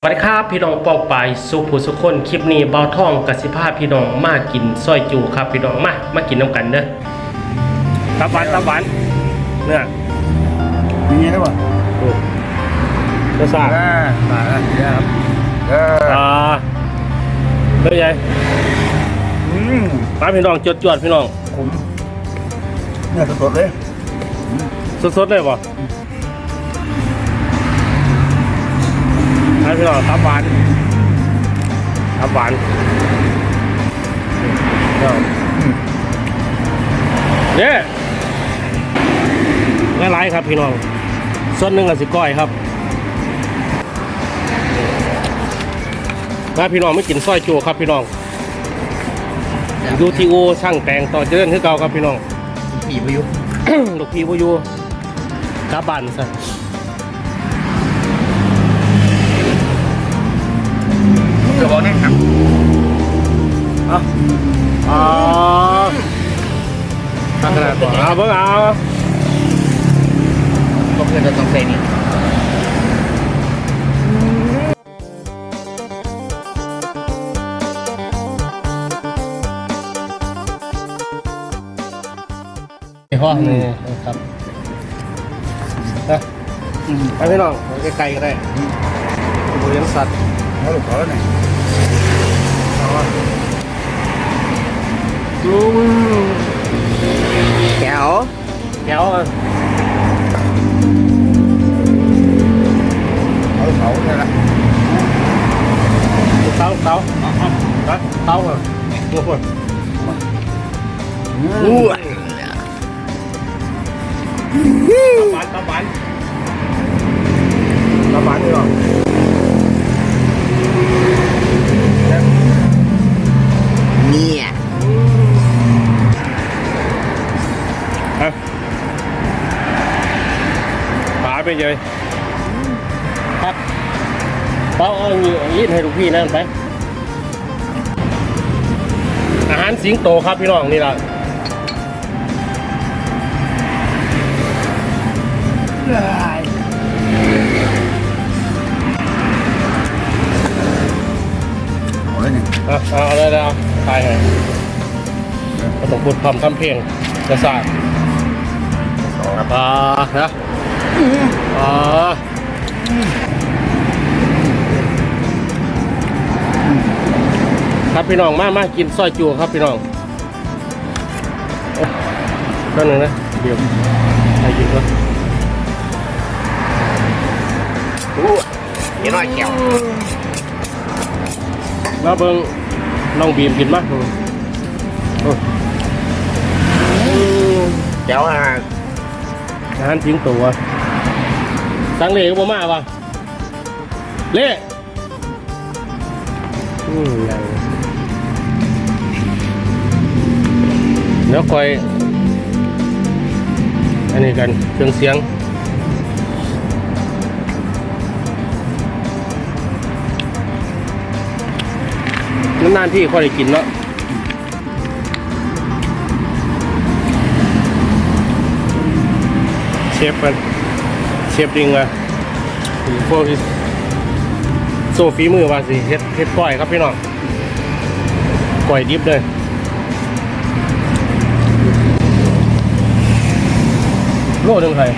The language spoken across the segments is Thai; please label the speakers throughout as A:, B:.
A: สวัสดีครับพี่น้องปองปายสุผู้สุคนคลิปนี้เบาท่องกสิภาพี่น้องมากินซอยจูครับพี่น้องมามากินน้ำกันเด้อตับหวานตับหวานเนี่ย
B: มีเงี้ยได้ป่ะ
A: ดูกระซ่า
B: อ่าตายแล้วเนี่ยครับเออ
A: อ่าเฮ้ยยาย
B: อืม
A: มาพี่น้องจดจวดๆพี่น้อง
B: ผมเนี่ยสดๆเลย
A: สดๆเลยป่ะ มาพี่น้องตับหวานตับหวานเนี่ยหลายๆครับพี่น้อง ส่วนหนึ่งก็สิก้อยครับมาพี่น้องไม่กินซอยจูครับพี่น้องดูทีโอช่างแต่งต่อเจริญคือเก่าครับพี่น้อง
B: ผีพายุ
A: ลูกพี่บ่อยู่กลับบ้านซะ
B: กระ
A: ทางขนาดบ่เอาเบิ่งเอา
B: ก็เพื่อนจะต้องใส่นี่
A: ห้องนี่ครับนะไปพี่น้องไกลๆก็ได้บริเวณสัตว์
B: เขาหลุดเขาแล้วเนี่ย
A: ลุ ง
B: แก้ว
A: แก้วอะ
B: เขาเขาใช่ไหม
A: เลยครับเป้าเอาลิ้นให้ลูกพี่นั่นไป อาหารสิงโตครับพี่น้องนี่ล่ะ
B: เอาเลยเนี่ย
A: เอาเอาเอาเลยเอาตายให้ก็ต้องพูดความคำเพลงกระซ่า
B: สองครับ
A: อ่าฮะ อ่าครับพี่น้องมามากินซอยจูครับพี่น้องโอ้แป๊บนึงนะเดี๋ยวใครกินก็
B: อู้เดี๋ยวน้อยแก้ว
A: มาเบิ่งน้องบีมกินมั้ยโอ้
B: แก้วอะ
A: อาหารทิ้งตัว ตังเล่ก็บ่มาว่ะเล่อืมยังเดี๋ยวคอย อันนี้กันเครื่องเสียงนานๆที่ค่อยได้กินเนาะเชฟมันเชฟดิงอะพวกที่โซฟีมือว่าสิเฮ็ดเฮ็ดก้อยครับพี่น้องก้อยดิบเลยโลหนึ่งไทย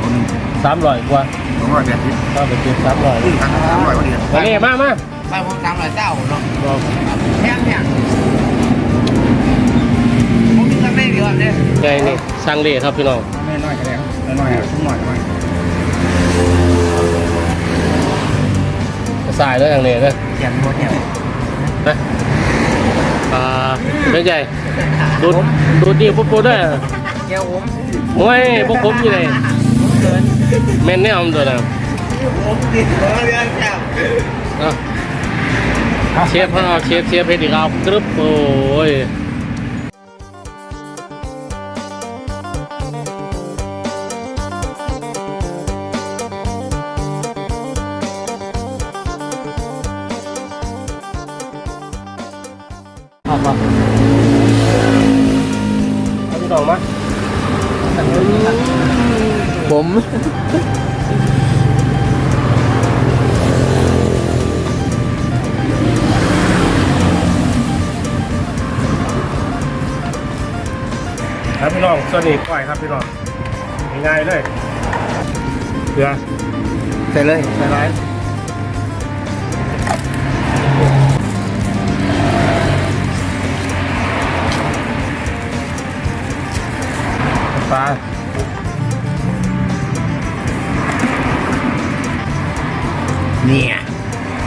B: คนหนึ่ง
A: สามร้อยกว่า
B: สองร้อยแปดสิบ
A: ถ้าเป็นเจ็ดสามร้อย
B: อืมสามร้อยกว่าเดียว
A: มาเนี่ยมามา
C: บ้านผมสามร้อยเจ้าเนาะ
A: บอก
C: แพงแพงผมมีทำได้เดียวเนี่ย
A: ไงนี่สร้างเล่ครับพี่น้อง
B: ไม่น้ อยกันแล้วน้อยๆทุ่มหน่อยหน่อย
A: สายเลยอย่างนี้เลย
C: เขียนหมดเนี่ย
A: นะอ่าเป็นไงดูดดูดดีปุ๊บปุ๊บด้วย
C: แก้วผม
A: โอ้ยพวกผมอยู่ไหน
C: ผมเกิน
A: แม่นแนวมันตัวน่ะ
C: ผมติดหัวเรือนแก้ว
A: เอาเชฟเอาเชฟเชฟให้ดีครับกรึบโอ้ย ครับว่ที่ดองมาค
C: ผมครับพี่
A: น้องส่วนนี้ก่อยครับพี่น้องง่ายๆเลยเกลือ
C: ใส่เลยใส่ไร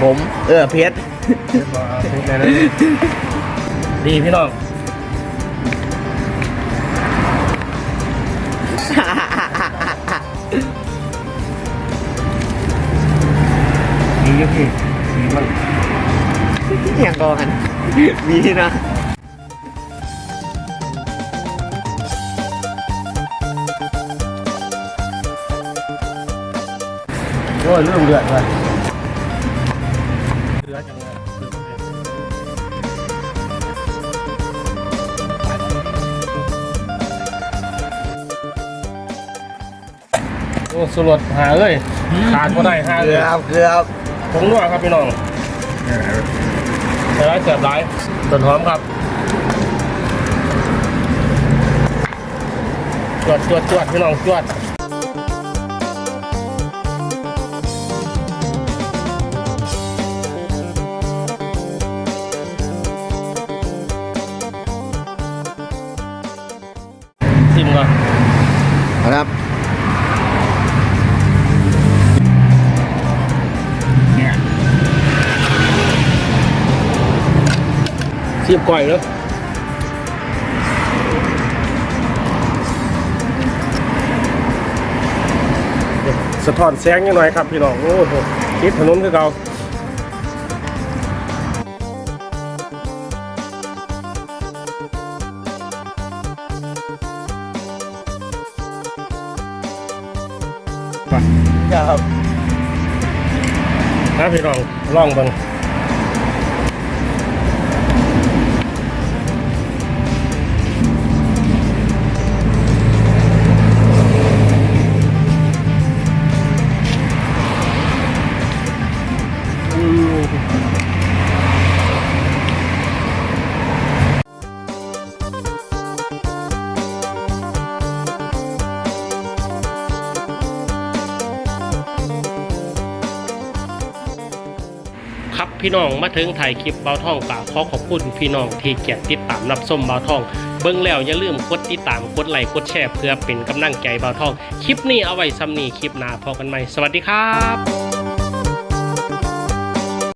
C: ผมเออเพชร
A: เรียบร้อยเอาทิ้งในนั้นดีพี่น้องดีอยู่พี่ดีมัน
C: ยังก่อนมีนะ
A: โอ้ยเรื่องเดือดเลย สุรสหาเอ้ยขาดก็ได้หา
C: เก
A: เล
C: ลื
A: ย
C: อเกลือ
A: ผงนัวครับพี่น้องใส่ร้ายเสียบร้ายต้นหอมครับจวดจวดจวดพี่น้องจวดซิมก่อน
C: ครับ
A: ซิมก่อยเนาะสะท้อนแสงยังหน่อยครับพี่น้องโอ้โหคิดถนนคือเก่าไป
C: ครับ
A: นะพี่น้องลองเบิ่ง ครับพี่น้องมาถึงถ่ายคลิปเบาท่องกะขอขอบคุณพี่น้องที่เกียรติดตามรับส้มเบาท่อง เบิ้งแล้วอย่าลืมกดติดตามกดไลค์กดแชร์เพื่อเป็นกำลังใจเบาท่อง คลิปนี้เอาไว้ซ้ำนี้คลิปหน้าพอกันใหม่สวัสดีครับ